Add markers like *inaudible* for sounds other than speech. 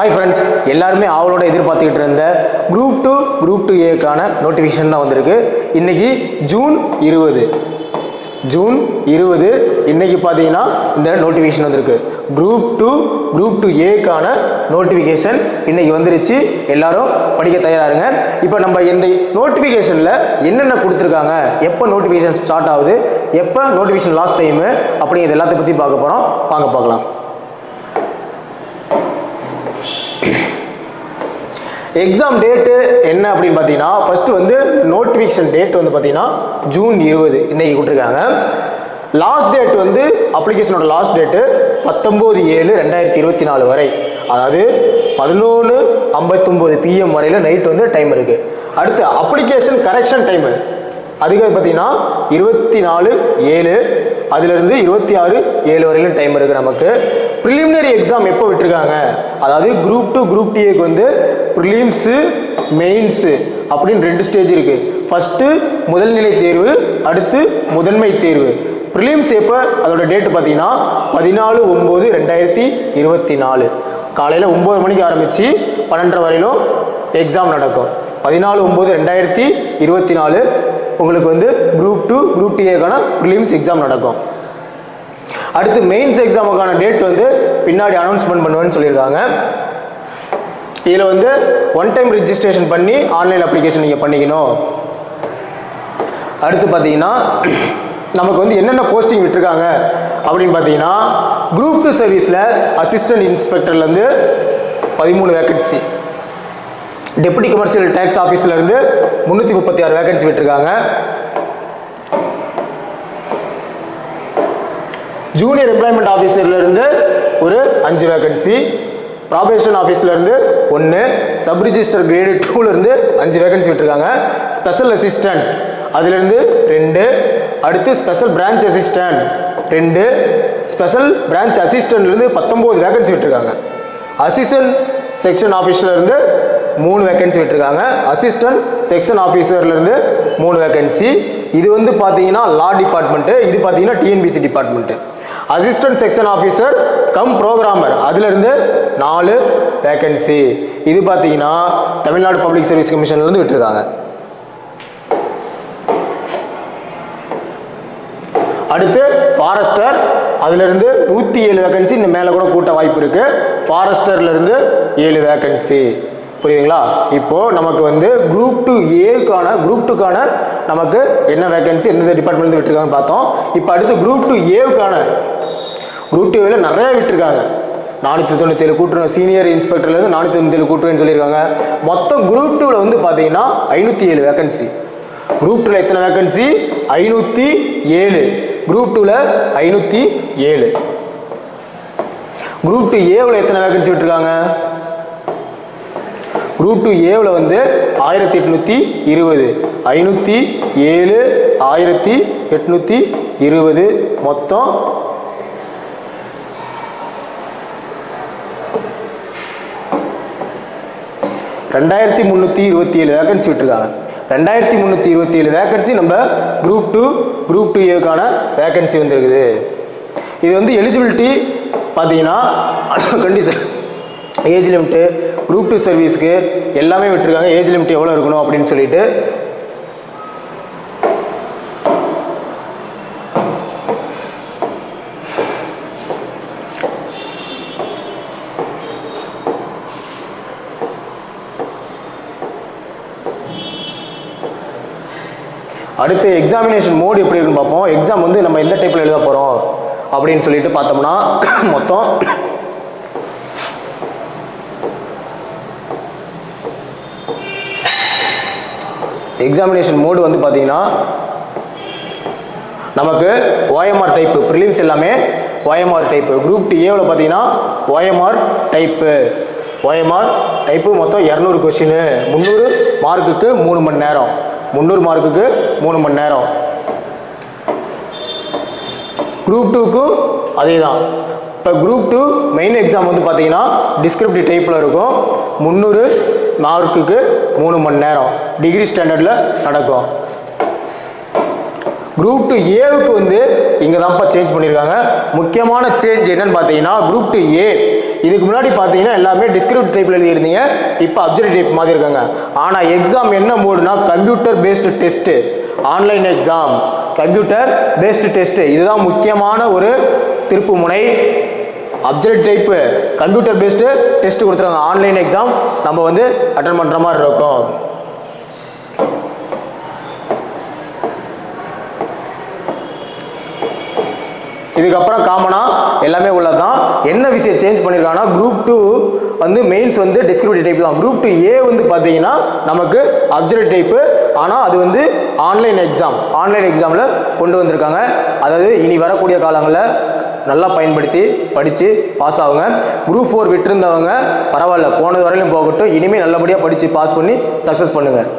Hi friends எல்லாருமே ஆவலோட எதிர்பார்த்துக்கிட்டு இருந்த குரூப் டூ குரூப் டூ ஏக்கான நோட்டிஃபிகேஷன் தான் வந்திருக்கு. இன்னைக்கு ஜூன் இருபது. ஜூன் இருபது. இன்னைக்கு பார்த்தீங்கன்னா இந்த நோட்டிஃபிகேஷன் வந்திருக்கு. குரூப் டூ குரூப் டூ ஏக்கான நோட்டிஃபிகேஷன் இன்னைக்கு வந்துருச்சு. எல்லாரும் படிக்க தயாராருங்க. இப்போ நம்ம இந்த நோட்டிஃபிகேஷனில் என்னென்ன கொடுத்துருக்காங்க? எப்போ நோட்டிஃபிகேஷன் ஸ்டார்ட் ஆகுது? எப்போ நோட்டிஃபிகேஷன் லாஸ்ட் டைமு அப்படிங்கிறது எல்லாத்தையும் பற்றி பார்க்க போகிறோம் வாங்க பார்க்கலாம். எக்ஸாம் டேட்டு என்ன அப்படின்னு பார்த்தீங்கன்னா ஃபஸ்ட்டு வந்து நோட்டிஃபிகேஷன் டேட் வந்து பார்த்தீங்கன்னா ஜூன் இருபது இன்றைக்கி கொடுத்துருக்காங்க. லாஸ்ட் டேட் வந்து அப்ளிகேஷனோட லாஸ்ட் டேட்டு பத்தொம்போது ஏழு ரெண்டாயிரத்தி இருபத்தி நாலு வரை. அதாவது பதினொன்று ஐம்பத்தொம்போது பிஎம் வரையில் நைட் வந்து டைம் இருக்குது அடுத்து அப்ளிகேஷன் கரெக்ஷன் டைமு அதுக்கு பார்த்தீங்கன்னா இருபத்தி நாலு ஏழு அதுலேருந்து இருபத்தி ஆறு ஏழு வரையிலும் டைம் இருக்குது நமக்கு. ப்ரிலிமினரி எக்ஸாம் எப்போ விட்டுருக்காங்க? அதாவது குரூப் டூ குரூப் டிஏக்கு வந்து ப்ரிலிம்ஸு மெயின்ஸு அப்படின்னு ரெண்டு ஸ்டேஜ் இருக்குது ஃபஸ்ட்டு முதல்நிலை தேர்வு அடுத்து முதன்மை தேர்வு. ப்ரிலிம்ஸ் எப்போ? அதோட டேட்டு பார்த்தீங்கன்னா பதினாலு ஒம்பது ரெண்டாயிரத்தி இருபத்தி நாலு காலையில் ஒம்பது மணிக்கு ஆரம்பித்து பன்னெண்டரை வரையிலும் எக்ஸாம் நடக்கும். பதினாலு ஒம்பது ரெண்டாயிரத்தி இருபத்தி நாலு உங்களுக்கு வந்து குரூப் டூ குரூப் டிஏக்கான ப்ரிலிம்ஸ் எக்ஸாம் நடக்கும். அடுத்து மெயின்ஸ் எக்ஸாமுக்கான டேட் வந்து பின்னாடி அனௌன்ஸ்மெண்ட் பண்ணுவேன்னு சொல்லியிருக்காங்க. இதில் வந்து ஒன் டைம் ரிஜிஸ்ட்ரேஷன் பண்ணி ஆன்லைன் அப்ளிகேஷன் நீங்கள் பண்ணிக்கணும். அடுத்து பார்த்தீங்கன்னா நமக்கு வந்து என்னென்ன போஸ்டிங் விட்டுருக்காங்க அப்படின்னு பார்த்தீங்கன்னா குரூப் டூ சர்வீஸில் அசிஸ்டன்ட் இன்ஸ்பெக்டர்லேருந்து பதிமூணு வேக்கன்சி டெப்டி கமர்ஷியல் டேக்ஸ் ஆஃபீஸ்லேருந்து முந்நூற்றி முப்பத்தி ஆறு வேகன்சி விட்டுருக்காங்க. ஜூனியர் எம்ப்ளாய்மெண்ட் ஆஃபீஸர்லேருந்து ஒரு அஞ்சு வேகன்சி ப்ராபேஷன் ஆஃபீஸ்லேருந்து ஒன்று சப் ரிஜிஸ்டர் கிரேடு டூலேருந்து அஞ்சு வேகன்சி விட்டுருக்காங்க. ஸ்பெஷல் அசிஸ்டண்ட் அதுலேருந்து ரெண்டு அடுத்து ஸ்பெஷல் பிரான்ச் அசிஸ்டண்ட் ரெண்டு ஸ்பெஷல் பிரான்ச் அசிஸ்டன்ட்லேருந்து பத்தொம்போது வேகன்சி விட்டுருக்காங்க. அசிஸ்டன்ட் செக்ஷன் ஆஃபீஸ்லேருந்து மூணு வேகன்சி விட்டுருக்காங்க. அசிஸ்டன்ட் செக்ஷன் ஆஃபீஸர்லேருந்து மூணு வேகன்சி இது வந்து பார்த்தீங்கன்னா லா டிபார்ட்மெண்ட்டு இது பார்த்தீங்கன்னா TNPSC department assistant section officer cum programmer அதுலேருந்து நாலு வேகன்சி இது பார்த்தீங்கன்னா தமிழ்நாடு பப்ளிக் சர்வீஸ் கமிஷன்லேருந்து விட்டுருக்காங்க. அடுத்து ஃபாரஸ்டர் அதுலேருந்து நூற்றி ஏழு வேகன்சி இன்னும் மேலே கூட கூட்ட வாய்ப்பு இருக்குது ஃபாரஸ்டர்லேருந்து ஏழு வேகன்சி புரியுதுங்களா? இப்போது நமக்கு வந்து குரூப் டூ ஏக்கான குரூப் டூக்கான நமக்கு என்ன வேகன்சி எந்தெந்த டிபார்ட்மெண்ட்லேருந்து விட்டுருக்காங்கன்னு பார்த்தோம். இப்போ அடுத்து குரூப் டூ ஏவுக்கான குரூப் டூவில் நிறையா விட்டுருக்காங்க. நானூற்றி தொண்ணூற்றி ஏழு கூட்டுறோம் சீனியர் இன்ஸ்பெக்டர்லேருந்து நானூற்றி தொண்ணூற்றி ஏழு கூட்டுறேன்னு சொல்லியிருக்காங்க. மொத்தம் குரூப் டூவில் வந்து பார்த்தீங்கன்னா ஐநூற்றி ஏழு வேகன்சி குரூப் டூவில் எத்தனை வேகன்சி ஐநூற்றி ஏழு. குரூப் டூவில் ஐநூற்றி ஏழு. குரூப் டூ ஏவில் எத்தனை வேகன்சி விட்டுருக்காங்க? குரூப் டூ ஏவில் வந்து ஆயிரத்தி எட்நூற்றி இருபது ஐநூற்றி ஏழு ஆயிரத்தி எட்நூற்றி இருபது. மொத்தம் ரெண்டாயிரத்தி முந்நூற்றி இருபத்தி ஏழு வேகன்சி விட்டுருக்காங்க. ரெண்டாயிரத்தி முந்நூற்றி இருபத்தி ஏழு வேகன்சி நம்ம குரூப் டூ குரூப் டூ ஏக்கான வேகன்சி வந்திருக்குது. இது வந்து எலிஜிபிலிட்டி பார்த்தீங்கன்னா condition age limit group two சர்வீஸ்க்கு எல்லாமே விட்டுருக்காங்க. ஏஜ் லிமிட் எவ்வளோ இருக்கணும் அப்படின்னு சொல்லிட்டு. அடுத்து எக்ஸாமினேஷன் மோடு எப்படி இருக்குன்னு பார்ப்போம். எக்ஸாம் வந்து நம்ம எந்த டைப்பில் எழுத போகிறோம் அப்படின்னு சொல்லிட்டு பார்த்தோம்னா *coughs* மொத்தம் எக்ஸாமினேஷன் மோடு வந்து பார்த்தீங்கன்னா நமக்கு ஓஎம்ஆர் டைப்பு ப்ரிலிம்ஸ் எல்லாமே ஓஎம்ஆர் டைப்பு குரூப் டி ஏவில் பார்த்தீங்கன்னா ஓஎம்ஆர் டைப்பு ஓஎம்ஆர் டைப்பு மொத்தம் இரநூறு கொஷினு முந்நூறு மார்க்குக்கு மூணு மணி நேரம். முந்நூறு மார்க்குக்கு மூணு மணி நேரம். குரூப் டூக்கும் அதே தான் இப்போ குரூப் டூ மெயின் எக்ஸாம் வந்து பார்த்தீங்கன்னா டிஸ்கிரிப்டிவ் டைப்பில் இருக்கும். முந்நூறு மார்க்குக்கு மூணு மணி நேரம். டிகிரி ஸ்டாண்டர்டில் நடக்கும். குரூப் டூ ஏவுக்கு வந்து இங்கே தான்ப்பா சேஞ்ச் பண்ணியிருக்காங்க முக்கியமான சேஞ்ச் என்னன்னு பார்த்தீங்கன்னா குரூப் டூ ஏ இதுக்கு முன்னாடி பார்த்தீங்கன்னா எல்லாமே டிஸ்கிரிப்ட் டைப்பில் எழுதியிருந்தீங்க. இப்போ அப்ஜெக்ட் டைப் மாதிரி இருக்காங்க. ஆனால் எக்ஸாம் என்ன மோடுனா computer based test online exam computer based test இதுதான் முக்கியமான ஒரு திருப்பு முனை. Object type computer based test கொடுத்துருவாங்க ஆன்லைன் எக்ஸாம் நம்ம வந்து அட்டன் பண்ணுற மாதிரி இருக்கும். இதுக்கப்புறம் காமனாக எல்லாமே உள்ளதான் என்ன விஷயம் சேஞ்ச் பண்ணியிருக்காங்கன்னா குரூப் டூ வந்து மெயின்ஸ் வந்து டிஸ்கிரிப்டிவ் டைப் தான். குரூப் டூ ஏ வந்து பார்த்தீங்கன்னா நமக்கு அப்ஜெக்ட் டைப்பு ஆனால் அது வந்து ஆன்லைன் எக்ஸாம் ஆன்லைன் எக்ஸாமில் கொண்டு வந்திருக்காங்க. அதாவது இனி வரக்கூடிய காலங்களில் நல்லா பயன்படுத்தி படித்து பாஸ் ஆகுங்க குரூப் ஃபோர் விட்டுருந்தவங்க பரவாயில்ல போனது வரையிலும் போகட்டும். இனிமேல் நல்லபடியாக படித்து பாஸ் பண்ணி சக்ஸஸ் பண்ணுங்கள்